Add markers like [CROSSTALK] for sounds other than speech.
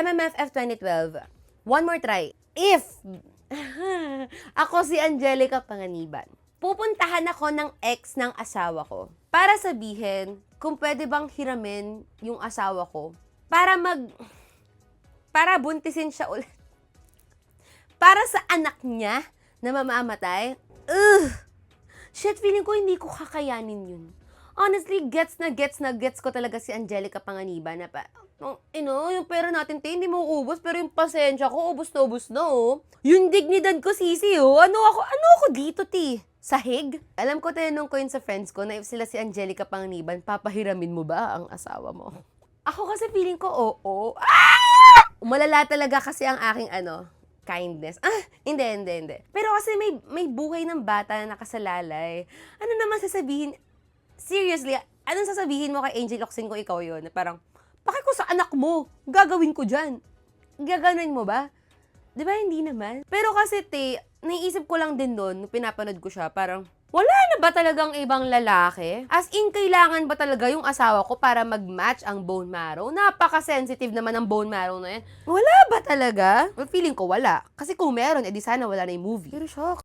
MMFF 2012, one more try. If [LAUGHS] ako si Angelica Panganiban, pupuntahan ako ng ex ng asawa ko para sabihin kung pwede bang hiramin yung asawa ko para mag... para buntisin siya ulit. Para sa anak niya na mamamatay. Ugh! Shit, feeling ko hindi ko kakayanin yun. Honestly, gets na gets na gets ko talaga si Angelica Panganiban na pa, oh, ino, yung pera natin, te, hindi mo ubos, pero yung pasensya ko, ubos na ubos na, oh. Yung dignidad ko, sisi, oh. Ano ako, ano ako dito, ti? Sahig? Alam ko, tinanong ko yun sa friends ko na if sila si Angelica Panganiban, papahiramin mo ba ang asawa mo? Ako kasi feeling ko, oo. Ah! Umalala talaga kasi ang aking ano, kindness. Ah, hindi, hindi, hindi. Pero kasi may, may buhay ng bata na nakasalalay. Ano naman sasabihin? Seriously, anong sasabihin mo kay Angel Oxin kung ikaw? Na parang, bakit ko sa anak mo? Gagawin ko dyan. Gaganuin mo ba? Di ba hindi naman? Pero kasi, te, naiisip ko lang din nung pinapanood ko siya, parang, wala na ba talagang ibang lalaki? As in, kailangan ba talaga yung asawa ko para mag-match ang bone marrow? Napaka-sensitive naman ang bone marrow na yan. Wala ba talaga? Well, feeling ko wala. Kasi kung meron, edi sana wala na yung movie. Pero shock.